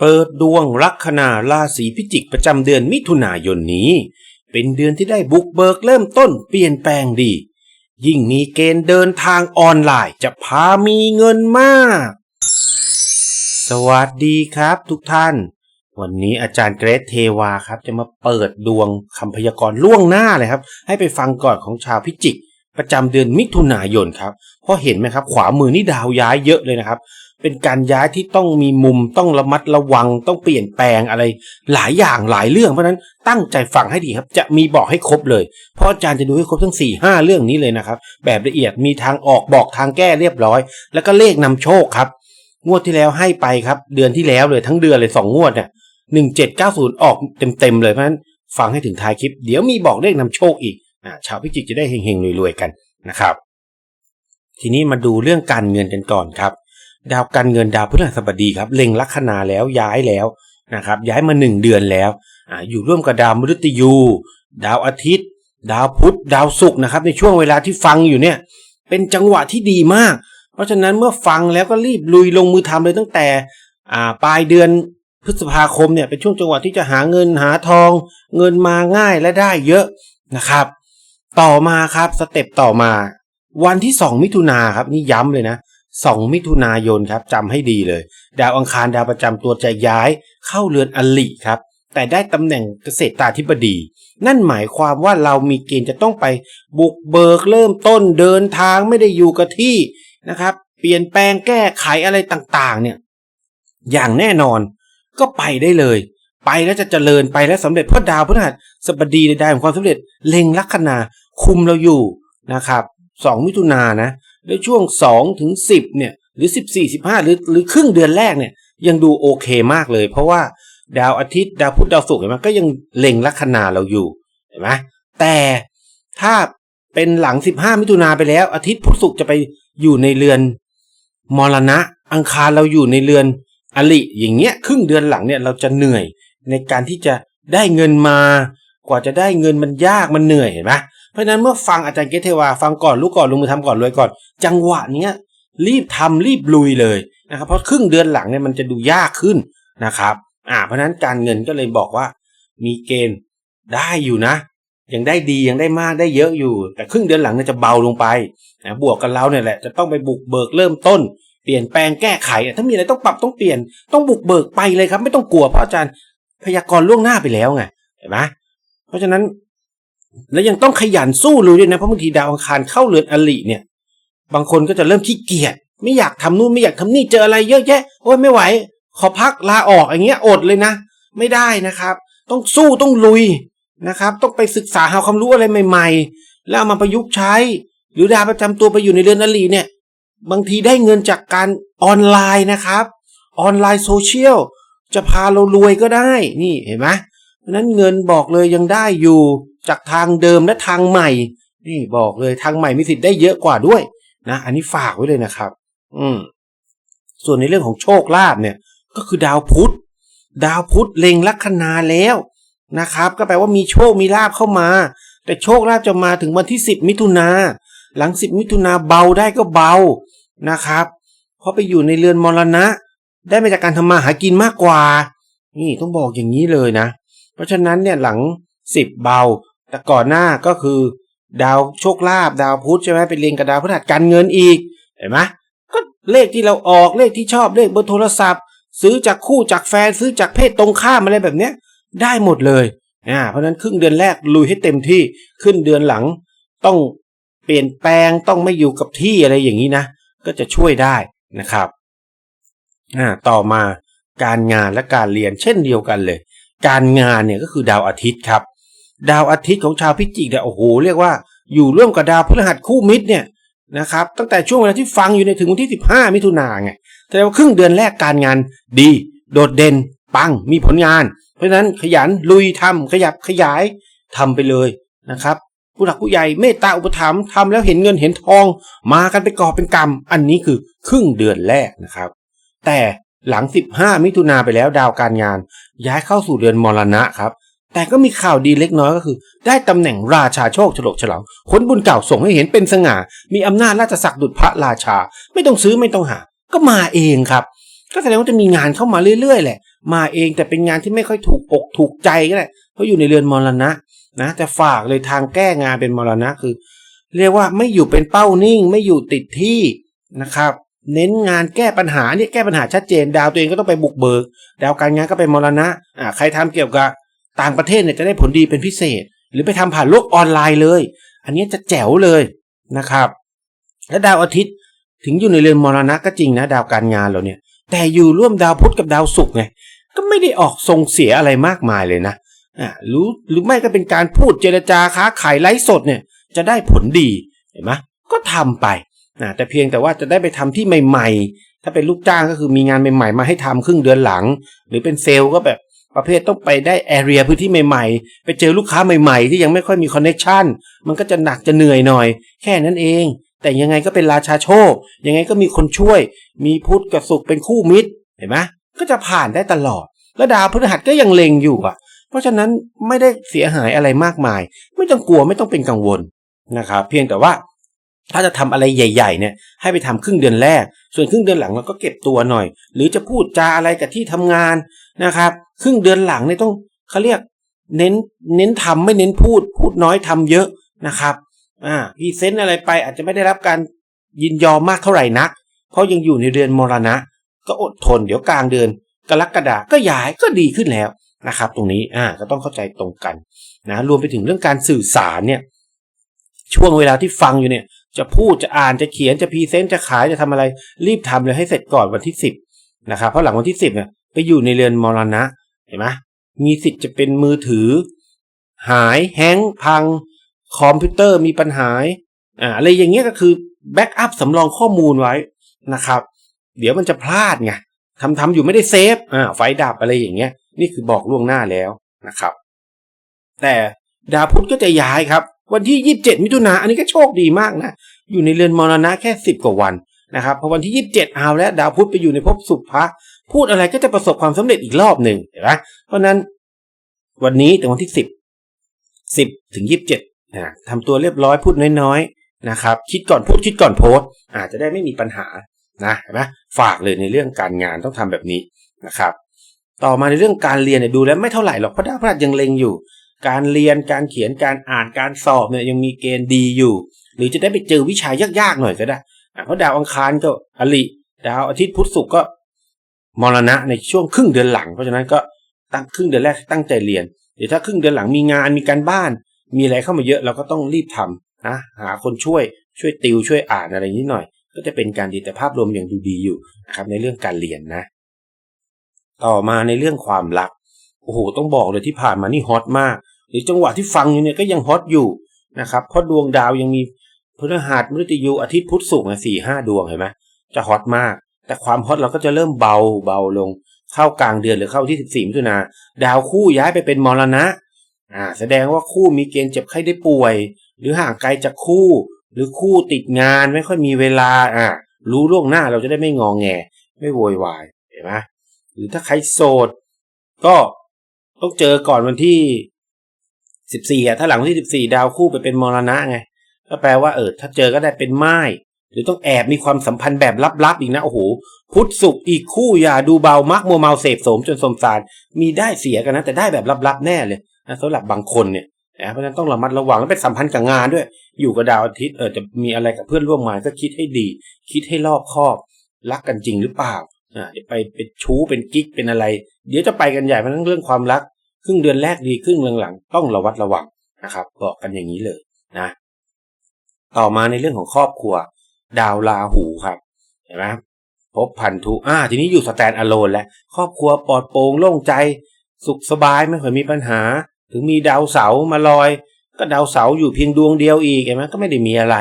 เปิดดวงลัคนาราศีพิจิกประจำเดือนมิถุนายนนี้ เป็นเดือนที่ได้บุกเบิกเริ่มต้นเปลี่ยนแปลงดี ยิ่งมีเกณฑ์เดินทางออนไลน์จะพามีเงินมาก สวัสดีครับทุกท่าน วันนี้อาจารย์เกรทเทวาครับ จะมาเปิดดวงคำพยากรณ์ล่วงหน้าเลยครับ ให้ไปฟังก่อนของชาวพิจิก ประจำเดือนมิถุนายนครับเพราะเห็นไหมครับ ขวามือนี่ดาวย้ายเยอะเลยนะครับ เป็นการย้ายที่ต้องมีมุมต้องระมัดระวังต้องเปลี่ยนแปลงอะไร หลายอย่างหลายเรื่องเพราะฉะนั้นตั้งใจฟังให้ดีครับ จะมีบอกให้ครบเลย เพราะอาจารย์จะดูให้ครบทั้ง4ี่ห้าเรื่องนี้เลยนะครับ แบบละเอียดมีทางออกบอกทางแก้เรียบร้อย แล้วก็เลขนำโชคครับ งวดที่แล้วให้ไปครับ เดือนที่แล้วเลยทั้งเดือนเลยสองงวดเนี่ยหนึ่งเจ็ดเก้าศูนย์ออกเต็มๆเลยเพราะฉะนั้นฟังให้ถึงท้ายคลิป เดี๋ยวมีบอกเลขนำโชคอีก ชาวพิจิกจะได้เฮงๆรวยๆกันนะครับ ทีนี้มาดูเรื่องการเงินกันก่อนครับ ดาวการเงินดาวพฤหัสบดีครับเล็งลัคนาแล้วย้ายแล้วนะครับ ย้ายมาหนึ่งเดือนแล้วออยู่ร่วมกับดาวมฤตยู ดาวอาทิตย์ ดาวพุธดาวศุกร์นะครับ ในช่วงเวลาที่ฟังอยู่เนี่ย เป็นจังหวะที่ดีมาก เพราะฉะนั้นเมื่อฟังแล้วก็รีบลุยลงมือทำเลยตั้งแต่ปลายเดือนพฤษภาคมเนี่ยเป็นช่วงจังหวะที่จะหาเงินหาทอง เงินมาง่ายและได้เยอะนะครับ ต่อมาครับสเต็ปต่อมา วันที่ 2 มิถุนาครับนี่ย้ำเลยนะ2มิถุนายนครับจำให้ดีเลย ดาวอังคารดาวประจำตัวจะย้ายเข้าเรือนอลิครับ แต่ได้ตำแหน่งเกษตราธิบดี นั่นหมายความว่าเรามีเกณฑ์จะต้องไปบุกเบิกเริ่มต้นเดินทางไม่ได้อยู่กับที่นะครับ เปลี่ยนแปลงแก้ไขอะไรต่างๆ เนี่ย อย่างแน่นอนก็ไปได้เลย ไปแล้วจะเจริญไปแล้วสำเร็จเพราะดาวพฤหัสบดีในดาวแห่งความสำเร็จเล็งลัคนา คุมเราอยู่นะครับสองมิถุนายนนะแล้วช่วงสองถึงสิบเนี่ยหรือสิบสี่สิบห้าหรือหรือครึ่งเดือนแรกเนี่ยยังดูโอเคมากเลย เพราะว่าดาวอาทิตย์ดาวพุธดาวศุกร์เห็นไหมก็ยังเล็งลัคนาเราอยู่เห็นไหมแต่ถ้าเป็นหลังสิบห้ามิถุนาไปแล้ว อาทิตย์พุธศุกร์จะไปอยู่ในเรือนมรณะอังคารเราอยู่ในเรือนอลิอย่างเงี้ยครึ่งเดือนหลังเนี่ยเราจะเหนื่อยในการที่จะได้เงินมากว่าจะได้เงินมันยากมันเหนื่อยเห็นไหม เพราะนั้นเมื่อฟังอาจารย์เกตเทวาฟังก่อนรู้ก่อนลงมือทำก่อนรวยก่อน จังหวะเนี้ยรีบทำรีบลุยเลยนะครับเพราะครึ่งเดือนหลังเนี่ยมันจะดูยากขึ้นนะครับอ่าเพราะฉะนั้นการเงินก็เลยบอกว่า มีเกณฑ์ได้อยู่นะ ยังได้ดียังได้มากได้เยอะอยู่ แต่ครึ่งเดือนหลังเนี่ยจะเบาลงไปนะบวกกันเราเนี่ยแหละจะต้องไปบุกเบิกเริ่มต้น เปลี่ยนแปลงแก้ไข ถ้ามีอะไรต้องปรับต้องเปลี่ยนต้องบุกเบิกไปเลยครับ ไม่ต้องกลัวเพราะอาจารย์พยากรณ์ล่วงหน้าไปแล้วไงเห็นไหมเพราะฉะนั้น แล้วยังต้องขยันสู้เลยด้วยนะ เพราะบางทีดาวอังคารเข้าเรือนอลิเนี่ย บางคนก็จะเริ่มขี้เกียจไม่อยากทำนู่นไม่อยากทำนี่เจออะไรเยอะแยะโอ้ยไม่ไหว ขอพักลาออกอย่างเงี้ยอดเลยนะ ไม่ได้นะครับ ต้องสู้ต้องลุยนะครับ ต้องไปศึกษาหาความรู้อะไรใหม่ ๆ แล้วามาประยุกต์ใช้ หรือดาวประจำตัวไปอยู่ในเรือนอลีเนี่ย บางทีได้เงินจากการออนไลน์นะครับ ออนไลน์โซเชียลจะพาเรารวยก็ได้ นี่เห็นไหม เพราะนั้นเงินบอกเลยยังได้อยู่จากทางเดิมและทางใหม่ นี่บอกเลยทางใหม่มีสิทธิ์ได้เยอะกว่าด้วยนะอันนี้ฝากไว้เลยนะครับ อืมส่วนในเรื่องของโชคลาภเนี่ยก็คือดาวพุธ ดาวพุธเล็งลัคนาแล้วนะครับ ก็แปลว่ามีโชคมีลาภเข้ามา แต่โชคลาภจะมาถึงวันที่สิบมิถุนาหลังสิบมิถุนาเบาได้ก็เบานะครับเพราะไปอยู่ในเรือนมรณะ ได้มาจากการทำมาหากินมากกว่า นี่ต้องบอกอย่างนี้เลยนะ เพราะฉะนั้นเนี่ยหลังสิบเบา แต่ก่อนหน้าก็คือ ดาวโชคลาภดาวพุธใช่ไหมไปเรียนกับดาวพฤหัสการเงินอีกเห็นไหมก็เลขที่เราออกเลขที่ชอบเลขเบอร์โทรศัพท์ ซื้อจากคู่จากแฟนซื้อจากเพศตรงข้ามอะไรแบบเนี้ยได้หมดเลยอ่าเพราะฉะนั้นครึ่งเดือนแรกลุยให้เต็มที่ขึ้นเดือนหลัง ต้องเปลี่ยนแปลงต้องไม่อยู่กับที่อะไรอย่างนี้นะ ก็จะช่วยได้นะครับอ่าต่อมาการงานและการเรียนเช่นเดียวกันเลย การงานเนี่ยก็คือดาวอาทิตย์ครับ ดาวอาทิตย์ของชาวพิจิกเนี่ยโอ้โหเรียกว่าอยู่ร่วมกับดาวพฤหัสคู่มิตรเนี่ยนะครับตั้งแต่ช่วงเวลาที่ฟังอยู่ในถึงวันที่ 15 มิถุนาไงแต่ว่าครึ่งเดือนแรกการงานดี โดดเด่น ปังมีผลงาน เพราะฉะนั้นขยันลุยทำขยับขยายทำไปเลยนะครับผู้หลักผู้ใหญ่เมตตาอุปถัมภ์ทำแล้วเห็นเงินเห็นทอง มากันไปก่อเป็นกรรม อันนี้คือครึ่งเดือนแรกนะครับ แต่หลัง 15 มิถุนาไปแล้วดาวการงาน ย้ายเข้าสู่เดือนมรณะครับ แต่ก็มีข่าวดีเล็กน้อยก็คือ ได้ตำแหน่งราชาโชคฉลกฉลองผลบุญเก่าส่งให้เห็นเป็นสง่า มีอำนาจราชศักดิ์ดุจพระราชา ไม่ต้องซื้อไม่ต้องหา ก็มาเองครับก็แสดงว่าจะมีงานเข้ามาเรื่อยๆแหละ มาเองแต่เป็นงานที่ไม่ค่อยถูกอกถูกใจก็ได้เพราะอยู่ในเรือนมรณะนะแต่ฝากเลยทางแก้งานเป็นมรณะคือ เรียกว่าไม่อยู่เป็นเป้านิ่ง ไม่อยู่ติดที่นะครับ เน้นงานแก้ปัญหาเนี่ยแก้ปัญหาชัดเจน ดาวตัวเองก็ต้องไปบุกเบิก ดาวการงานก็เป็นมรณะอ่าใครทำเกี่ยวกับต่างประเทศเนี่ยจะได้ผลดีเป็นพิเศษ หรือไปทำผ่านโลกออนไลน์เลย อันนี้จะแจ๋วเลยนะครับ และดาวอาทิตย์ถึงอยู่ในเรือนมรณะก็จริงนะ ดาวการงานเราเนี่ย แต่อยู่ร่วมดาวพุธกับดาวศุกร์ไงก็ไม่ได้ออกทรงเสียอะไรมากมายเลยนะอ่ารู้หรือไม่ก็เป็นการพูดเจรจาค้าขายไลฟ์สดเนี่ยจะได้ผลดีเห็นไหมก็ทำไป นะแต่เพียงแต่ว่าจะได้ไปทำที่ใหม่ๆ ถ้าเป็นลูกจ้างก็คือมีงานใหม่ๆ มาให้ทำครึ่งเดือนหลัง หรือเป็นเซลล์ก็แบบประเภทต้องไปได้แอเรียพื้นที่ใหม่ๆ ไปเจอลูกค้าใหม่ๆ ที่ยังไม่ค่อยมีคอนเน็ชันมันก็จะหนักจะเหนื่อยหน่อย แค่นั้นเอง แต่ยังไงก็เป็นราชาโชค ยังไงก็มีคนช่วย มีพุทธกับสุขเป็นคู่มิตร เห็นไหมก็จะผ่านได้ตลอด แล้วดาวพฤหัสก็ยังเล็งอยู่อะ เพราะฉะนั้นไม่ได้เสียหายอะไรมากมาย ไม่ต้องกลัวไม่ต้องเป็นกังวลนะครับ เพียงแต่ว่า ถ้าจะทำอะไรใหญ่ ๆ เนี่ย ให้ไปทำครึ่งเดือนแรก ส่วนครึ่งเดือนหลังเราก็เก็บตัวหน่อย หรือจะพูดจาอะไรกับที่ทำงานนะครับ ครึ่งเดือนหลังเนี่ยต้องเขาเรียกเน้นเน้นทำไม่เน้นพูด พูดน้อยทำเยอะนะครับอ่าพรีเซนต์อะไรไปอาจจะไม่ได้รับการยินยอมมากเท่าไหร่นัก เพราะยังอยู่ในเดือนมรณะ ก็อดทนเดี๋ยวกลางเดือน กรกฎาก็ย้ายก็ดีขึ้นแล้วนะครับ ตรงนี้อ่าก็ต้องเข้าใจตรงกันนะรวมไปถึงเรื่องการสื่อสารเนี่ยช่วงเวลาที่ฟังอยู่เนี่ย จะพูดจะอ่านจะเขียนจะพรีเซนต์จะขายจะทำอะไร รีบทำเลยให้เสร็จก่อนวันที่สิบนะครับเพราะหลังวันที่สิบเนี่ยไปอยู่ในเรือนมรณะเห็นไหมมีสิทธิ์จะเป็นมือถือ หายแฮงก์พัง คอมพิวเตอร์มีปัญหาอ่าอะไรอย่างเงี้ยก็คือแบ็กอัพสำรองข้อมูลไว้นะครับ เดี๋ยวมันจะพลาดไงทำทำอยู่ไม่ได้เซฟอ่าไฟดับอะไรอย่างเงี้ย นี่คือบอกล่วงหน้าแล้วนะครับ แต่ดาวพุธก็จะย้ายครับ วันที่ 27 มิถุนาอันนี้ก็โชคดีมากนะ อยู่ในเรือนมรณะแค่ 10 กว่าวันนะครับพอวันที่ 27เอาแล้วดาวพุธไปอยู่ในภพสุภะพูดอะไรก็จะประสบความสำเร็จอีกรอบหนึ่งเห็นไหมเพราะนั้นวันนี้ถึงวันที่ 10 10 ถึง 27อ่าทำตัวเรียบร้อยพูดน้อยๆนะครับคิดก่อนพูดคิดก่อนโพสอาจจะได้ไม่มีปัญหานะเห็นไหมฝากเลยในเรื่องการงานต้องทำแบบนี้นะครับต่อมาในเรื่องการเรียนเนี่ยดูแล้วไม่เท่าไหร่หรอกเพราะดาวพฤหัสยังเล็งอยู่ การเรียนการเขียนการอ่านการสอบเนี่ยยังมีเกณฑ์ดีอยู่ หรือจะได้ไปเจอวิชายากๆหน่อยก็ได้เพราะดาวอังคารก็อลิดาวอาทิตย์พุธศุกร์ก็มรณะในช่วงครึ่งเดือนหลัง เพราะฉะนั้นก็ตั้งครึ่งเดือนแรกตั้งใจเรียนเดี๋ยวถ้าครึ่งเดือนหลังมีงานมีการบ้าน มีอะไรเข้ามาเยอะเราก็ต้องรีบทำนะหาคนช่วยช่วยติวช่วยอ่านอะไรนิดหน่อย ก็จะเป็นการดีแต่ภาพรวมยังดูดีอยู่นะครับในเรื่องการเรียนนะ ต่อมาในเรื่องความรักโอ้โหต้องบอกเลยที่ผ่านมานี่ฮอตมาก หรือจังหวะที่ฟังอยู่เนี่ยก็ยังฮอตอยู่นะครับเพราะดวงดาวยังมีพฤหัสมฤตยูอาทิตย์พุธศุกร์สี่ห้าดวงเห็นไหมจะฮอตมาก แต่ความฮอตเราก็จะเริ่มเบาเบาลง เข้ากลางเดือนหรือเข้าที่สิบสี่มิถุนาดาวคู่ย้ายไปเป็นมรณะอ่าแสดงว่าคู่มีเกณฑ์เจ็บไข้ได้ป่วย หรือห่างไกลจากคู่ หรือคู่ติดงานไม่ค่อยมีเวลาอ่ารู้ล่วงหน้าเราจะได้ไม่งองแง ไม่โวยวายเห็นไหมหรือถ้าใครโสด ก็ต้องเจอก่อนวันที่ สิบสี่อะถ้าหลังวันที่สิบสี่ดาวคู่ไปเป็นมรณะไง ก็แปลว่าเออถ้าเจอก็ได้เป็นไม้หรือต้องแอบมีความสัมพันธ์แบบลับๆอีกนะโอ้โหพุทธสุขอีกคู่อย่าดูเบามักมัวเมาเสพสมจนสมสาร มีได้เสียกันนะแต่ได้แบบลับๆแน่เลยนะสำหรับบางคนเนี่ยนะเพราะฉะนั้นต้องระมัดระวังและเป็นสัมพันธ์กับงานด้วย อยู่กับดาวอาทิตย์เออจะมีอะไรกับเพื่อนร่วมงานก็คิดให้ดี คิดให้รอบคอบ รักกันจริงหรือเปล่าอ่าเดี๋ยวไปเป็นชู้เป็นกิ๊กเป็นอะไร เดี๋ยวจะไปกันใหญ่เพราะนั้นเรื่องความรัก ครึ่งเดือนแรกดีครึ่งเดือนหลังต้องระวัดระวังนะครับบอกกันอย่างนี้เลยนะต่อมาในเรื่องของครอบครัว ดาวราหูครับเห็นไหมพบพันธุอ่าทีนี้อยู่สแตนอะโลนแล้วครอบครัวปลอดโปร่งโล่งใจ สุขสบายไม่เคยมีปัญหา ถึงมีดาวเสามาลอย ก็ดาวเสาอยู่เพียงดวงเดียวอีกเห็นไหมก็ไม่ได้มีอะไร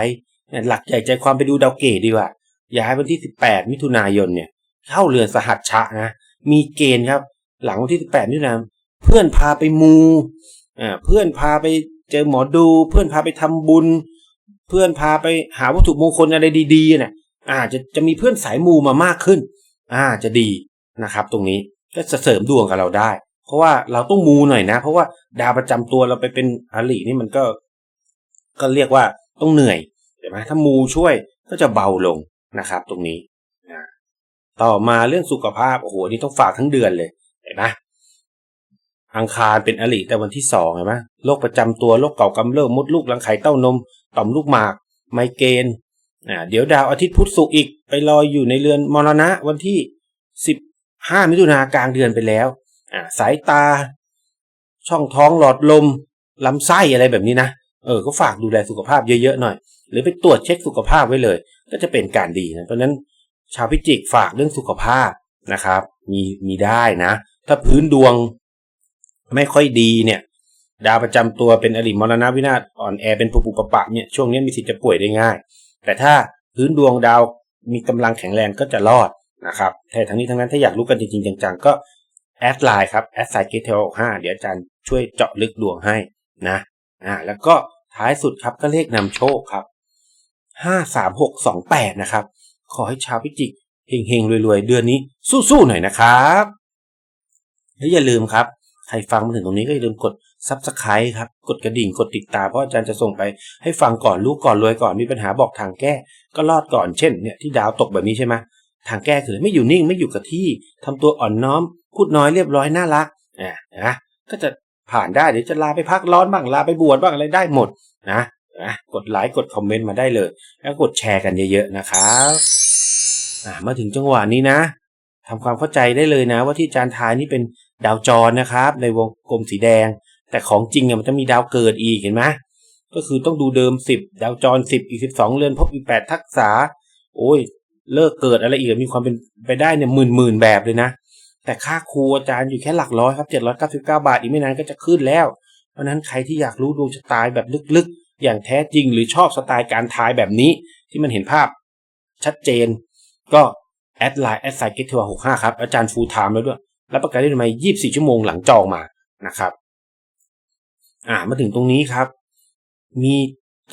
หลักใหญ่ใจความไปดูดาวเกตดีกว่าย้ายวันที่ 18 มิถุนายนเนี่ยเข้าเรือนสหัสชะนะมีเกณฑ์ครับ หลังวันที่ 18 มิถุนายน เพื่อนพาไปมูอ่าเพื่อนพาไปเจอหมอดู เพื่อนพาไปทำบุญ เพื่อนพาไปหาวัตถุมงคลอะไรดีๆเนี่ยอ่าจะจะมีเพื่อนสายมูมามากขึ้นอ่าจะดีนะครับ ตรงนี้ก็จะเสริมดวงกับเราได้ เพราะว่าเราต้องมูหน่อยนะ เพราะว่าดาวประจำตัวเราไปเป็นอาลีนี่มันก็ ก็เรียกว่าต้องเหนื่อยใช่ไหมถ้ามูช่วยก็จะเบาลงนะครับ ตรงนี้ต่อมาเรื่องสุขภาพโอ้โหนี่ต้องฝากทั้งเดือนเลยเห็นไหม อังคารเป็นอริแต่วันที่สองเห็นไหมโรคประจำตัวโรคเก่ากำเริบมดลูกรังไข่เต้านม ต่อมลูกหมาก ไมเกรนอ่าเดี๋ยวดาวอาทิตย์พุธศุกร์อีกไปลอยอยู่ในเรือนมรณะวันที่สิบห้ามิถุนากลางเดือนไปแล้วอ่าสายตา ช่องท้องหลอดลมลำไส้อะไรแบบนี้นะเออก็ฝากดูแลสุขภาพเยอะๆหน่อย หรือไปตรวจเช็คสุขภาพไว้เลย ก็จะเป็นการดีนะเพราะนั้นชาวพิจิกฝากเรื่องสุขภาพนะครับ มีมีได้นะ ถ้าพื้นดวง ไม่ค่อยดีเนี่ย ดาวประจำตัวเป็นอริมรณวินาศอ่อนแอเป็นปุปุปะปะเนี่ยช่วงนี้มีสิทธิ์จะป่วยได้ง่าย แต่ถ้าพื้นดวงดาวมีกำลังแข็งแรงก็จะรอดนะครับแต่ทั้งนี้ทั้งนั้นถ้าอยากรู้กันจริงๆจังๆก็แอดไลน์ครับแอดไซเกตเทลห้าเดี๋ยวอาจารย์ช่วยเจาะลึกดวงให้นะอ่าแล้วก็ท้ายสุดครับก็เลขนำโชคครับห้าสามหกสองแปดนะครับ ขอให้ชาวพิจิกเฮงๆรวยๆ เดือนนี้สู้ๆหน่อยนะครับและอย่าลืมครับ ใครฟังมาถึงตรงนี้ก็อย่าลืมกดซับสไครต์ครับ กดกระดิ่ง กดติดตามเพราะอาจารย์จะส่งไปให้ฟังก่อนรู้ก่อนรวยก่อนมีปัญหาบอกทางแก้ ก็รอดก่อนเช่นเนี่ยที่ดาวตกแบบนี้ใช่ไหมทางแก้คือไม่อยู่นิ่งไม่อยู่กับที่ทำตัวอ่อนน้อม พูดน้อยเรียบร้อยน่ารักอ่านะก็จะผ่านได้เดี๋ยวจะลาไปพักร้อนบ้างลาไปบวชบ้างอะไรได้หมดนะนะกดไลค์กดคอมเมนต์มาได้เลย แล้วกดแชร์กันเยอะๆนะครับอ่ามาถึงจังหวะนี้นะทำความเข้าใจได้เลยนะ ว่าที่จานทายนี่เป็น ดาวจรนะครับ ในวงกลมสีแดง แต่ของจริงอะมันจะมีดาวเกิดอีกเห็นไหมก็คือต้องดูเดิม 10 ดาวจร 10 อีก 12 เรือนพบอีก 8 ทักษะโอ้ย เลิกเกิดอะไรอีกมีความเป็นไปได้เนี่ยหมื่นหมื่นแบบเลยนะ แต่ค่าครูอาจารย์อยู่แค่หลักร้อยครับ 799 บาทอีกไม่นานก็จะขึ้นแล้ว เพราะนั้นใครที่อยากรู้ดวงชะตาแบบลึกๆ อย่างแท้จริงหรือชอบสไตล์การทายแบบนี้ที่มันเห็นภาพชัดเจน ก็แอดไลน์แอดไซเกตทัวร์หกห้าครับอาจารย์ฟูลไทม์แล้วด้วย รับประกันได้ทำไมยี่สิบสี่ชั่วโมงหลังจองมานะครับ อ่ามาถึงตรงนี้ครับ มี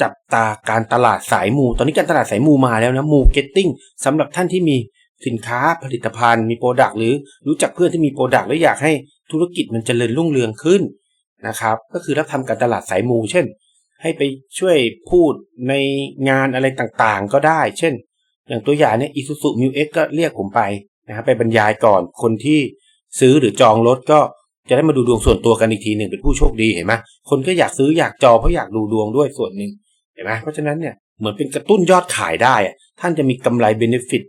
จับตาการตลาดสายมู ตอนนี้การตลาดสายมูมาแล้วนะมูเก็ตติ้งสำหรับท่านที่มีสินค้าผลิตภัณฑ์มีโปรดักต์หรือรู้จักเพื่อนที่มีโปรดักต์แล้วอยากให้ธุรกิจมันจเจริญรุ่งเรืองขึ้นนะครับ ก็คือรับทำการตลาดสายมู เช่น ให้ไปช่วยพูดในงานอะไรต่างๆ ก็ได้ เช่น อย่างตัวอย่างเนี่ยอีซูซูมิวเอ็กก็เรียกผมไปนะครับไปบรรยายก่อนคนที่ ซื้อหรือจองรถก็จะได้มาดูดวงส่วนตัวกันอีกทีหนึ่งเป็นผู้โชคดีเห็นไหมคนก็อยากซื้ออยากจองเพราะอยากดูดวงด้วยส่วนหนึ่งเห็นไหมเพราะฉะนั้นเนี่ยเหมือนเป็นกระตุ้นยอดขายได้ท่านจะมีกำไรเบนฟิต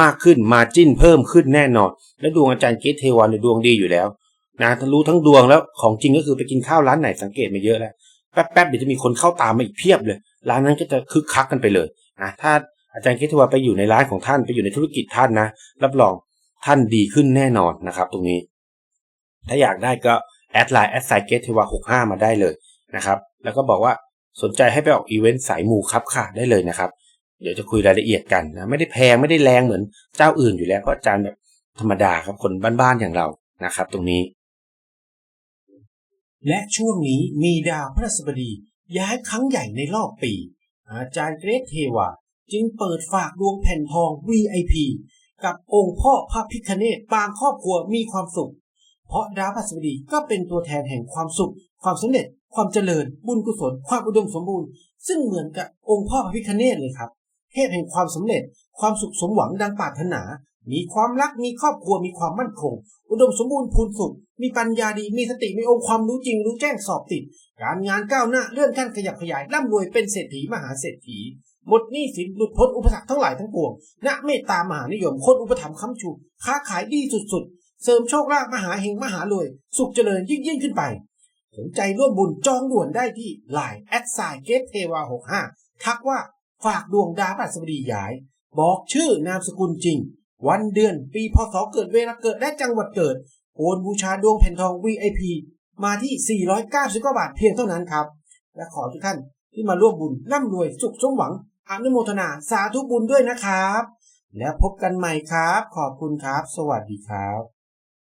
มากขึ้นมาจิ้นเพิ่มขึ้นแน่นอน และดวงอาจารย์เกตเทวันในดวงดีอยู่แล้วนะรู้ทั้งดวงแล้วของจริงก็คือไปกินข้าวร้านไหนสังเกตมาเยอะแล้วแป๊บๆเดี๋ยวจะมีคนเข้าตามมาอีกเพียบเลย ร้านนั้นก็จะคึกคักกันไปเลยนะถ้าอาจารย์เกตเทวันไปอยู่ในร้านของท่านไปอยู่ในธุรกิจท่านนะ รับรอง ท่านดีขึ้นแน่นอนนะครับตรงนี้ ถ้าอยากได้ก็แอดไลน์แอดไซเกตเทวาหกห้ามาได้เลยนะครับ แล้วก็บอกว่าสนใจให้ไปออกอีเวนต์สายมูครับค่ะได้เลยนะครับ เดี๋ยวจะคุยรายละเอียดกันนะไม่ได้แพงไม่ได้แรงเหมือนเจ้าอื่นอยู่แล้วเพราะอาจารย์แบบธรรมดาครับคนบ้านๆอย่างเรานะครับ ตรงนี้ และช่วงนี้มีดาวพระสบดี ย้ายครั้งใหญ่ในรอบปี อาจารย์เกรทเทวาจึงเปิดฝากดวงแผ่นทอง VIP กับองค์พ่อพระพิคเนตปางครอบครัวมีความสุข เพราะดาวพฤหัสบดีก็เป็นตัวแทนแห่งความสุข ความสำเร็จ ความเจริญ บุญกุศล ความอุดมสมบูรณ์ ซึ่งเหมือนกับองค์พ่อพระพิคเนตเลยครับ เทพแห่งความสำเร็จ ความสุขสมหวังดังปรารถนา มีความรัก มีครอบครัว มีความมั่นคง อุดมสมบูรณ์พูนสุข มีปัญญาดี มีสติ มีองค์ความรู้จริง รู้แจ้งสอบติด การงานก้าวหน้า เลื่อนขั้นขยับขยาย ร่ำรวยเป็นเศรษฐีมหาเศรษฐี หมดหนี้สินหลุดพ้นอุปสรรคทั้งหลายทั้งปวงณเมตตามหานิยมคนอุปถัมภ์ค้ำชู ค้าขายดีสุดๆ เสริมโชคลาภมหาเฮงมหารวย สุขเจริญยิ่งยิ่งขึ้นไปสนใจร่วมบุญจองด่วนได้ที่ Line แอดไซเกตเทวา65ทักว่าฝากดวงดาวพฤหัสบดีย้าย บอกชื่อนามสกุลจริง วันเดือนปีพศเกิดเวลาเกิดและจังหวัดเกิดโอนบูชาดวงแผ่นทอง VIP มาที่ 499บาทเพียงเท่านั้นครับ และขอทุกท่านที่มาร่วมบุญร่ำรวยสุขสมหวัง อนุโมทนาสาธุบุญด้วยนะครับ แล้วพบกันใหม่ครับ ขอบคุณครับ สวัสดีครับ